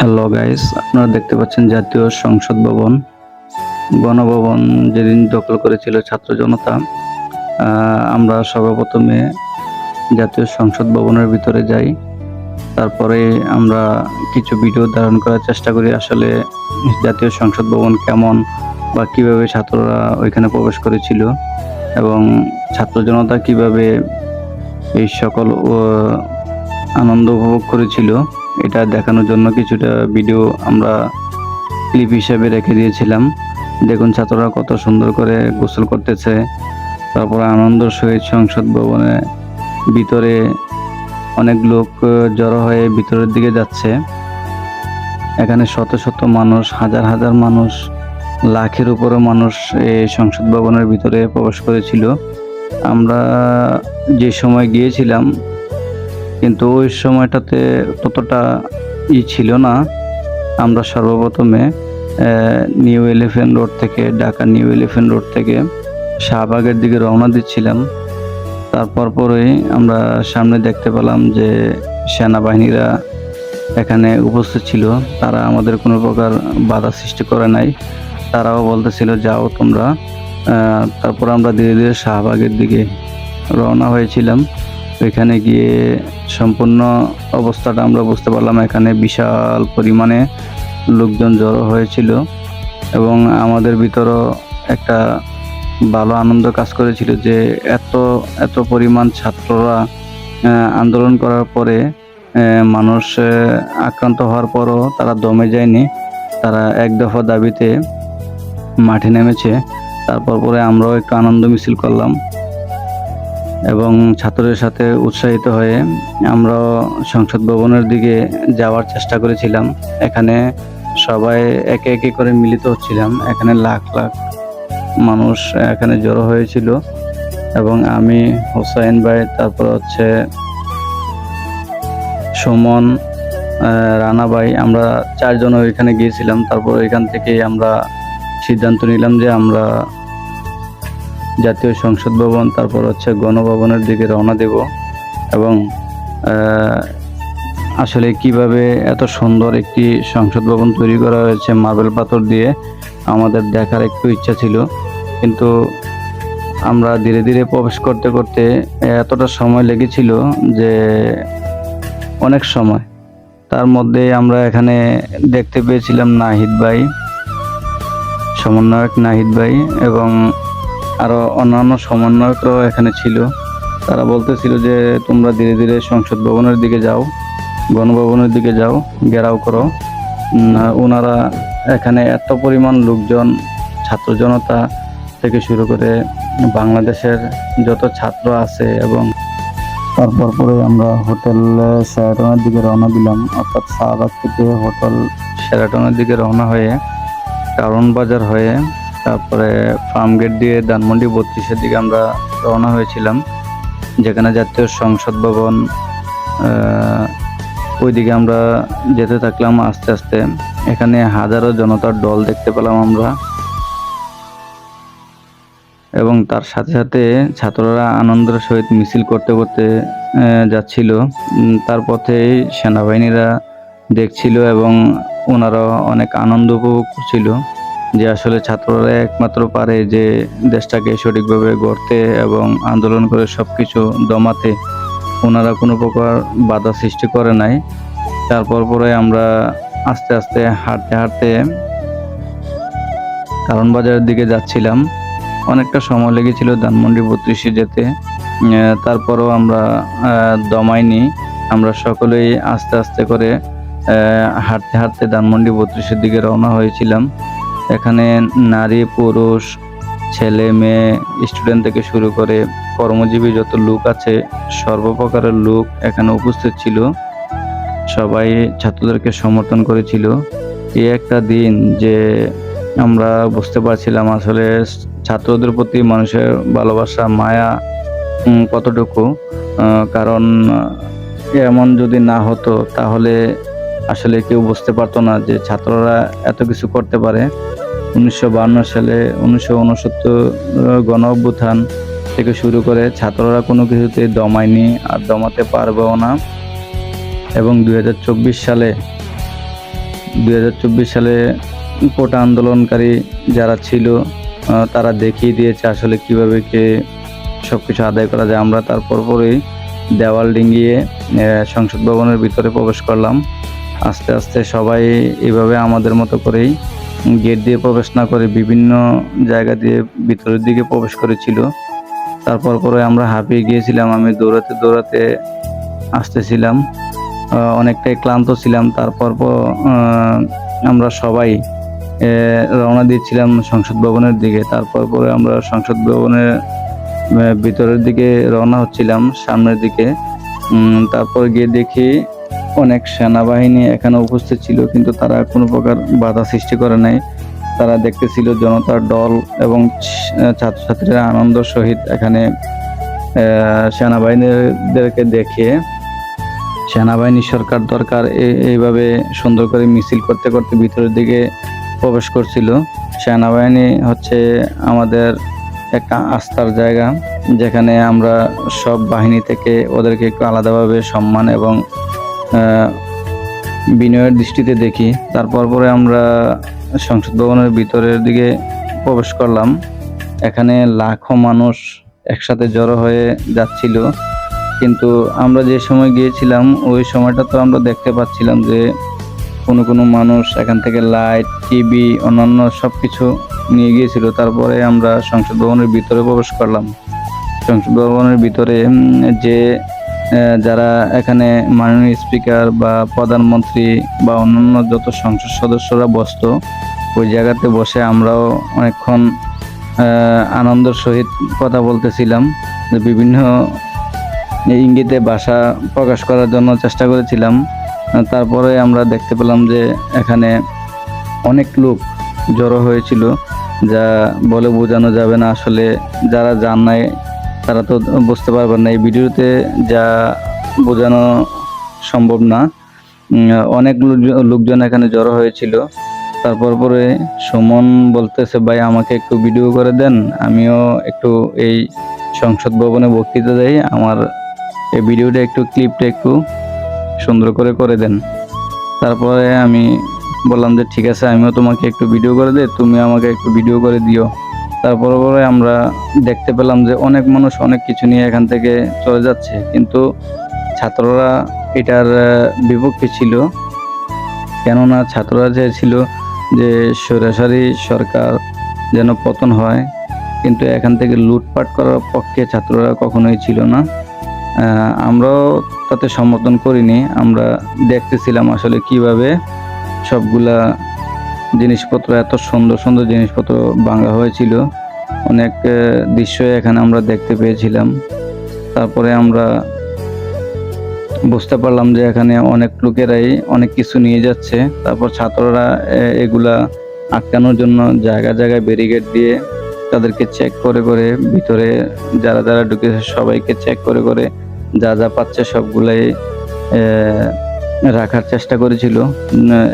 Hello guys আপনারা দেখতে পাচ্ছেন জাতীয় সংসদ ভবন। গণভবন যেদিন দখল করেছিল ছাত্র জনতা আমরা সর্বপ্রথমে জাতীয় সংসদ ভবনের ভিতরে যাই। তারপরে আমরা কিছু ভিডিও ধারণ করার চেষ্টা করি, আসলে জাতীয় সংসদ ভবন কেমন বা কীভাবে ছাত্ররা ওইখানে প্রবেশ করেছিল এবং ছাত্র জনতা কীভাবে এই সকল আনন্দ উপভোগ করেছিল। এটা দেখানোর জন্য কিছুটা ভিডিও আমরা ক্লিপ হিসেবে রেখে দিয়েছিলাম। দেখুন ছাত্ররা কত সুন্দর করে গোসল করতেছে। তারপরে আনন্দ সহিত সংসদ ভবনে ভিতরে অনেক লোক জড়ো হয়ে ভিতরের দিকে যাচ্ছে। এখানে শত শত মানুষ, হাজার হাজার মানুষ, লাখের উপরে মানুষ এই সংসদ ভবনের ভিতরে প্রবেশ করেছিল। আমরা যে সময় গিয়েছিলাম কিন্তু ওই সময়টাতে ততটা ই ছিল না। আমরা সর্বপ্রথমে নিউ এলিফেন্ট রোড থেকে, ঢাকা নিউ এলিফেন্ট রোড থেকে শাহবাগের দিকে রওনা দিচ্ছিলাম। তারপর পরেই আমরা সামনে দেখতে পেলাম যে সেনাবাহিনীরা এখানে উপস্থিত ছিল। তারা আমাদের কোনো প্রকার বাধা সৃষ্টি করে নাই। তারাও বলতেছিল, যাও তোমরা। তারপর আমরা ধীরে ধীরে শাহবাগের দিকে রওনা হয়েছিলাম। ওইখানে গিয়ে সম্পূর্ণ অবস্থাটা আমরা বুঝতে পারলাম, এখানে বিশাল পরিমাণে লোকজন জড়ো হয়েছিল এবং আমাদের ভিতরও একটা ভালো আনন্দ কাজ করেছিল যে এত এত পরিমাণ ছাত্ররা আন্দোলন করার পরে মানুষ আক্রান্ত হওয়ার পরও তারা দমে যায়নি। তারা এক দফা দাবিতে মাঠে নেমেছে। তারপর পরে আমরাও একটু আনন্দ মিছিল করলাম। এবং ছাত্রদের সাথে উৎসাহিত হয়ে আমরাও সংসদ ভবনের দিকে যাওয়ার চেষ্টা করেছিলাম। এখানে সবাই একে একে করে মিলিত হচ্ছিলাম। এখানে লাখ লাখ মানুষ এখানে জড়ো হয়েছিল এবং আমি, হোসাইন ভাই, তারপর হচ্ছে সুমন রানা ভাই, আমরা চারজন ওইখানে গিয়েছিলাম। তারপর ওইখান থেকে আমরা সিদ্ধান্ত নিলাম যে আমরা জাতীয় সংসদ ভবন, তারপর হচ্ছে গণভবনের দিকে রওনা দেব এবং আসলে কীভাবে এত সুন্দর একটি সংসদ ভবন তৈরি করা হয়েছে মার্বেল পাথর দিয়ে, আমাদের দেখার একটু ইচ্ছা ছিল। কিন্তু আমরা ধীরে ধীরে প্রবেশ করতে করতে এতটা সময় লেগেছিল যে অনেক সময়। তার মধ্যে আমরা এখানে দেখতে পেয়েছিলাম নাহিদ ভাই, সমন্বয়ক নাহিদ ভাই এবং আরও অন্যান্য সমন্বয়করাও এখানে ছিল। তারা বলতেছিল যে, তোমরা ধীরে ধীরে সংসদ ভবনের দিকে যাও, গণভবনের দিকে যাও, ঘেরাও করো। ওনারা এখানে এত পরিমাণ লোকজন, ছাত্র জনতা থেকে শুরু করে বাংলাদেশের যত ছাত্র আছে এবং তারপর পরে আমরা হোটেল শেরাটনের দিকে রওনা দিলাম। অর্থাৎ শাহবাগ থেকে হোটেল শেরাটনের দিকে রওনা হয়ে কারণ বাজার হয়ে তারপরে ফার্ম গেট দিয়ে ধানমন্ডি বত্রিশের দিকে আমরা রওনা হয়েছিলাম, যেখানে জাতীয় সংসদ ভবন ওইদিকে আমরা যেতে থাকলাম আস্তে আস্তে। এখানে হাজারো জনতার দল দেখতে পেলাম আমরা। এবং তার সাথে সাথে ছাত্ররা আনন্দের সহিত মিছিল করতে করতে যাচ্ছিল। তার পথে সেনাবাহিনীরা দেখছিল এবং ওনারা অনেক আনন্দ উপভোগ করছিল। যে আসলে ছাত্ররা একমাত্র পারে যে দেশটাকে সঠিকভাবে গড়তে এবং আন্দোলন করে সব কিছু দমাতে, ওনারা কোনো প্রকার বাধা সৃষ্টি করে নাই। তারপর পরে আমরা আস্তে আস্তে হাঁটতে হাঁটতে কারণ বাজারের দিকে যাচ্ছিলাম। অনেকটা সময় লেগেছিল ধানমন্ডি বত্রিশে যেতে। তারপরও আমরা দমাইনি। আমরা সকলেই আস্তে আস্তে করে হাঁটতে হাঁটতে ধানমন্ডি বত্রিশের দিকে রওনা হয়েছিলাম। এখানে নারী, পুরুষ, ছেলে, মেয়ে স্টুডেন্ট থেকে শুরু করে কর্মজীবী যত লোক আছে, সর্বপ্রকারের লোক এখানে উপস্থিত ছিল। সবাই ছাত্রদেরকে সমর্থন করেছিল। এই একটা দিন যে আমরা বুঝতে পারছিলাম আসলে ছাত্রদের প্রতি মানুষের ভালোবাসা, মায়া কতটুকু। কারণ এমন যদি না হতো, তাহলে আসলে কেউ বুঝতে পারতো না যে ছাত্ররা এত কিছু করতে পারে। উনিশশো সালে উনিশশো উনসত্তর গণ অভ্যুত্থান থেকে শুরু করে ছাত্ররা কোনো কিছুতে দমায়নি আর দমাতে পারবেও না। এবং দুই হাজার চব্বিশ সালে দু হাজার চব্বিশ সালে কোটা আন্দোলনকারী যারা ছিল তারা দেখিয়ে দিয়েছে আসলে কীভাবে কে সব কিছু আদায় করা যায়। আমরা তারপর পরেই দেওয়াল ডিঙ্গিয়ে সংসদ ভবনের ভিতরে প্রবেশ করলাম। আস্তে আস্তে সবাই এভাবে আমাদের মতো করেই গেট দিয়ে প্রবেশ না করে বিভিন্ন জায়গা দিয়ে ভিতরের দিকে প্রবেশ করেছিল। তারপর পরে আমরা হাঁপিয়ে গিয়েছিলাম, আমি দৌড়াতে দৌড়াতে আসতেছিলাম অনেকটাই ক্লান্ত ছিলাম। তারপর আমরা সবাই রওনা দিচ্ছিলাম সংসদ ভবনের দিকে। তারপর পরে আমরা সংসদ ভবনের ভিতরের দিকে রওনা হচ্ছিলাম, সামনের দিকে। তারপর গিয়ে দেখি অনেক সেনাবাহিনী এখানে উপস্থিত ছিল, কিন্তু তারা কোনো প্রকার বাধা সৃষ্টি করে নাই। তারা দেখতেছিল জনতার দল এবং ছাত্রছাত্রীরা আনন্দ সহিত এখানে সেনাবাহিনীদেরকে দেখে, সেনাবাহিনী সরকার দরকার এইভাবে সুন্দর করে মিছিল করতে করতে ভিতরের দিকে প্রবেশ করছিল। সেনাবাহিনী হচ্ছে আমাদের একটা আস্থার জায়গা, যেখানে আমরা সব বাহিনী থেকে ওদেরকে একটু আলাদাভাবে সম্মান এবং বিনয়ের দৃষ্টিতে দেখি। তারপর পরে আমরা সংসদ ভবনের ভিতরের দিকে প্রবেশ করলাম। এখানে লাখো মানুষ একসাথে জড়ো হয়ে যাচ্ছিল। কিন্তু আমরা যে সময় গিয়েছিলাম, ওই সময়টা তো আমরা দেখতে পাচ্ছিলাম যে কোনো কোনো মানুষ এখান থেকে লাইট, টিভি, অন্যান্য সব কিছু নিয়ে গিয়েছিল। তারপরে আমরা সংসদ ভবনের ভিতরে প্রবেশ করলাম। সংসদ ভবনের ভিতরে যে যারা এখানে মাননীয় স্পিকার বা প্রধানমন্ত্রী বা অন্যান্য যত সংসদ সদস্যরা বসতো, ওই জায়গাতে বসে আমরাও অনেকক্ষণ আনন্দের সহিত কথা বলতেছিলাম। বিভিন্ন ইঙ্গিতে ভাষা প্রকাশ করার জন্য চেষ্টা করেছিলাম। তারপরে আমরা দেখতে পেলাম যে এখানে অনেক লোক জড়ো হয়েছিল, যা বলে বোঝানো যাবে না। আসলে যারা জান নাই তারা তো বুঝতে পারবেন না, এই ভিডিওতে যা বোঝানো সম্ভব না। অনেক লোকজ- লোকজন এখানে জড়ো হয়েছিল। তারপর পরে সুমন বলতেছে, ভাই, আমাকে একটু ভিডিও করে দেন। আমিও একটু এই সংসদ ভবনে বক্তৃতা দেই। আমার এই ভিডিওটা একটু ক্লিপটা একটু সুন্দর করে করে দেন। তারপরে আমি বললাম যে, ঠিক আছে, আমিও তোমাকে একটু ভিডিও করে দে তুমি আমাকে একটু ভিডিও করে দিও। তারপরে পরে আমরা দেখতে পেলাম যে অনেক মানুষ অনেক কিছু নিয়ে এখান থেকে চলে যাচ্ছে। কিন্তু ছাত্ররা এটার বিপক্ষে ছিল। কেননা ছাত্ররা চেয়েছিল যে সরাসরি সরকার যেন পতন হয়, কিন্তু এখান থেকে লুটপাট করার পক্ষে ছাত্ররা কখনোই ছিল না। আমরাও তাতে সমর্থন করিনি। আমরা দেখতেছিলাম আসলে কীভাবে সবগুলা জিনিসপত্র এত সুন্দর সুন্দর জিনিসপত্র ভাঙা হয়েছিল। অনেক আহ, দৃশ্যই এখানে আমরা দেখতে পেয়েছিলাম। তারপরে আমরা বুঝতে পারলাম যে এখানে অনেক লোকেরাই অনেক কিছু নিয়ে যাচ্ছে। তারপর ছাত্ররা এগুলা আটকানোর জন্য জায়গা জায়গায় ব্যারিকেড দিয়ে তাদেরকে চেক করে করে ভিতরে যারা যারা ঢুকেছে সবাইকে চেক করে করে যা যা পাচ্ছে সবগুলাই রাখার চেষ্টা করেছিল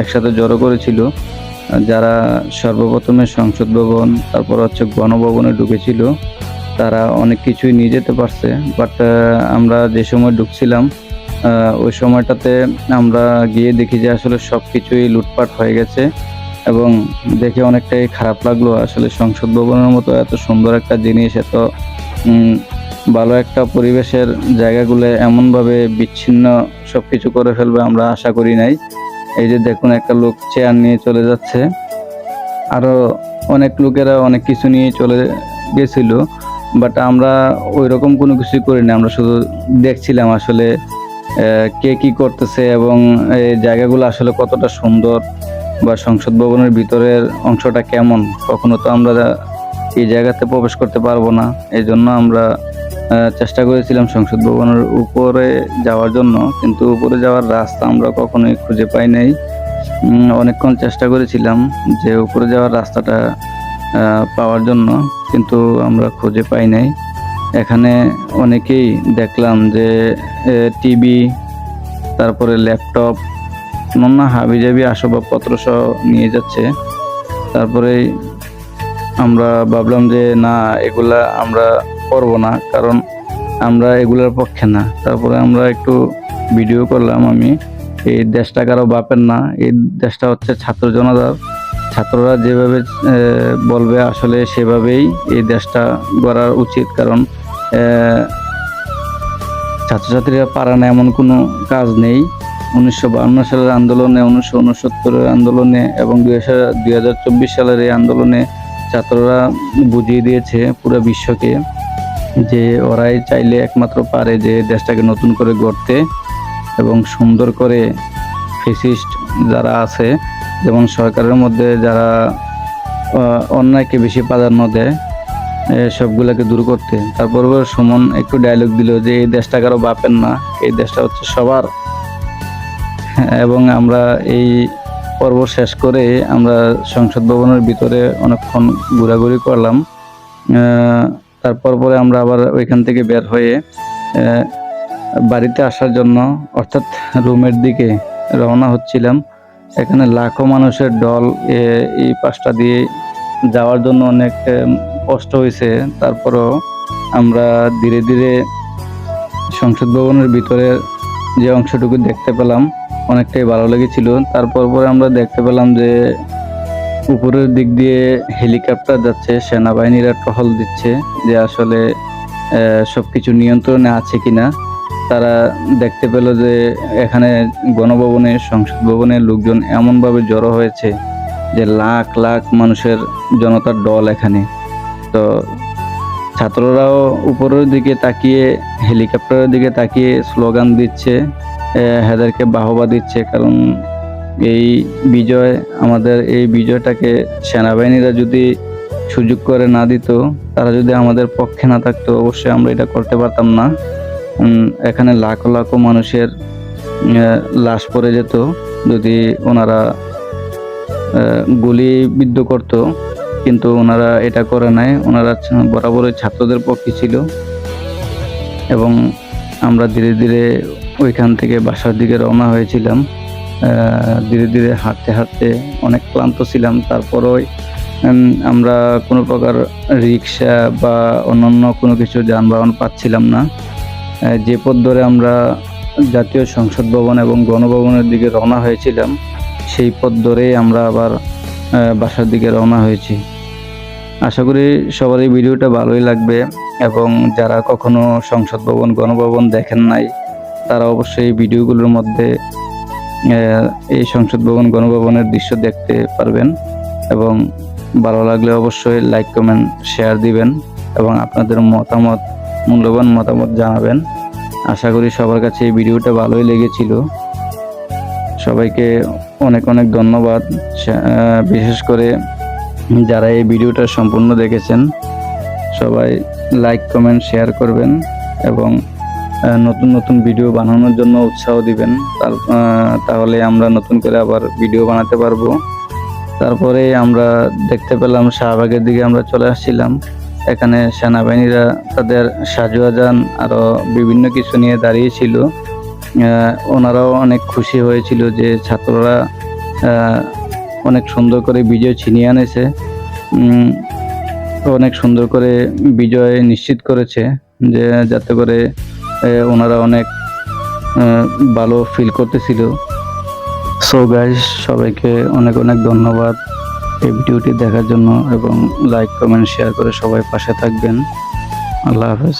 একসাথে জড়ো করেছিল। যারা সর্বপ্রথমে সংসদ ভবন, তারপর হচ্ছে গণভবনে ঢুকেছিল, তারা অনেক কিছুই নিয়ে যেতে পারছে। বাট আমরা যে সময় ঢুকছিলাম ওই সময়টাতে আমরা গিয়ে দেখি যে আসলে সব কিছুই লুটপাট হয়ে গেছে এবং দেখে অনেকটাই খারাপ লাগল। আসলে সংসদ ভবনের মতো এত সুন্দর একটা জিনিস, এত ভালো একটা পরিবেশের জায়গাগুলো এমনভাবে বিচ্ছিন্ন সব কিছু করে ফেলবে আমরা আশা করি নাই। এই যে দেখুন, একটা লোক চেয়ার নিয়ে চলে যাচ্ছে। আরও অনেক লোকেরা অনেক কিছু নিয়ে চলে গেছিল বাট আমরা ওই রকম কোনো কিছুই করিনি। আমরা শুধু দেখছিলাম আসলে কে কি করতেছে এবং এই জায়গাগুলো আসলে কতটা সুন্দর বা সংসদ ভবনের ভিতরের অংশটা কেমন। কখনো তো আমরা এই জায়গাতে প্রবেশ করতে পারব না। এই জন্য আমরা চেষ্টা করেছিলাম সংসদ ভবনের উপরে যাওয়ার জন্য, কিন্তু উপরে যাওয়ার রাস্তা আমরা কখনোই খুঁজে পাই নাই। অনেকক্ষণ চেষ্টা করেছিলাম যে উপরে যাওয়ার রাস্তাটা পাওয়ার জন্য, কিন্তু আমরা খুঁজে পাই নাই। এখানে অনেকেই দেখলাম যে টিভি, তারপরে ল্যাপটপ অন্যান্য হাবিজাবি আসবাবপত্র সহ নিয়ে যাচ্ছে। তারপরে আমরা ভাবলাম যে, না, এগুলা আমরা করব না, কারণ আমরা এগুলোর পক্ষে না। তারপরে আমরা একটু ভিডিও করলাম আমি, এই দেশটা কারও বাপের না, এই দেশটা হচ্ছে ছাত্র জনতার। ছাত্ররা যেভাবে বলবে আসলে সেভাবেই এই দেশটা গড়া উচিত, কারণ ছাত্রছাত্রীরা পারে না এমন কোনো কাজ নেই। উনিশশো বাহান্ন সালের আন্দোলনে, উনিশশো উনসত্তরের আন্দোলনে এবং দুই হাজার চব্বিশ সালের এই আন্দোলনে ছাত্ররা বুঝিয়ে দিয়েছে পুরো বিশ্বকে। যে ওরাই চাইলে একমাত্র পারে যে দেশটাকে নতুন করে গড়তে এবং সুন্দর করে ফেসিস্ট যারা আছে, যেমন সরকারের মধ্যে যারা অন্যায়কে বেশি প্রাধান্য দেয় সবগুলোকে দূর করতে। তারপর সুমন একটু ডায়লগ দিল যে, এই দেশটা কারও বাপের না, এই দেশটা হচ্ছে সবার। এবং আমরা এই পর্ব শেষ করে আমরা সংসদ ভবনের ভিতরে অনেকক্ষণ ঘোরাঘুরি করলাম। তারপর পরে আমরা আবার ওইখান থেকে বের হয়ে বাড়িতে আসার জন্য অর্থাৎ রুমের দিকে রওনা হচ্ছিলাম। এখানে লাখো মানুষের দল এই পাশটা দিয়ে যাওয়ার জন্য অনেক কষ্ট হয়েছে। তারপরও আমরা ধীরে ধীরে সংসদ ভবনের ভিতরে যে অংশটুকু দেখতে পেলাম, অনেকটাই ভালো লেগেছিল। তারপর পরে আমরা দেখতে পেলাম যে উপরের দিক দিয়ে হেলিকপ্টার যাচ্ছে, সেনাবাহিনীরা টহল দিচ্ছে যে আসলে সব কিছু নিয়ন্ত্রণে আছে কিনা। তারা দেখতে পেল যে এখানে গণভবনে, সংসদ ভবনে লোকজন এমনভাবে জড়ো হয়েছে যে লাখ লাখ মানুষের জনতার দল এখানে। তো ছাত্ররাও উপরের দিকে তাকিয়ে, হেলিকপ্টারের দিকে তাকিয়ে স্লোগান দিচ্ছে হেদেরকে বাহবা দিচ্ছে, কারণ এই বিজয় আমাদের এই বিজয়টাকে সেনাবাহিনীরা যদি সুযোগ করে না দিত তারা যদি আমাদের পক্ষে না থাকতো অবশ্যই আমরা এটা করতে পারতাম না। এখানে লাখো লাখো মানুষের লাশ পড়ে যেত। যদি ওনারা আহ, গুলি বিদ্ধ করত কিন্তু ওনারা এটা করে নাই। ওনারা বরাবরই ছাত্রদের পক্ষে ছিল। এবং আমরা ধীরে ধীরে ওইখান থেকে বাসার দিকে রওনা হয়েছিলাম। ধীরে ধীরে হাঁটতে হাঁটতে অনেক ক্লান্ত ছিলাম। তারপরও আমরা কোনো প্রকার রিক্সা বা অন্যান্য কোনো কিছু যানবাহন পাচ্ছিলাম না। যে পথ ধরে আমরা জাতীয় সংসদ ভবন এবং গণভবনের দিকে রওনা হয়েছিলাম, সেই পথ ধরেই আমরা আবার বাসার দিকে রওনা হয়েছি। আশা করি সবার এই ভিডিওটা ভালোই লাগবে এবং যারা কখনো সংসদ ভবন, গণভবন দেখেন নাই, তারা অবশ্যই এই ভিডিওগুলোর মধ্যে এই সংসদ ভবন, গণভবনের দৃশ্য দেখতে পারবেন এবং ভালো লাগলে অবশ্যই লাইক কমেন্ট শেয়ার দিবেন এবং আপনাদের মতামত, মূল্যবান মতামত জানাবেন। আশা করি সবার কাছে এই ভিডিওটা ভালোই লেগেছিল। সবাইকে অনেক অনেক ধন্যবাদ। বিশেষ করে যারা এই ভিডিওটা সম্পূর্ণ দেখেছেন, সবাই লাইক কমেন্ট শেয়ার করবেন এবং নতুন নতুন ভিডিও বানানোর জন্য উৎসাহ দিবেন। তাহলে আমরা নতুন করে আবার ভিডিও বানাতে পারব। তারপরে আমরা দেখতে পেলাম শাহবাগের দিকে আমরা চলে আসছিলাম। এখানে সেনাবাহিনীরা তাদের সাজুয়াজান আরও বিভিন্ন কিছু নিয়ে দাঁড়িয়েছিল। ওনারাও অনেক খুশি হয়েছিল যে ছাত্ররা অনেক সুন্দর করে বিজয় ছিনিয়ে আনেছে। অনেক সুন্দর করে বিজয় নিশ্চিত করেছে যে, যাতে করে ওনারা অনেক ভালো ফিল করতেছিল। সো গাইস সবাইকে অনেক অনেক ধন্যবাদ এই ভিডিওটি দেখার জন্য এবং লাইক কমেন্ট শেয়ার করে সবাই পাশে থাকবেন। আল্লাহ হাফেজ।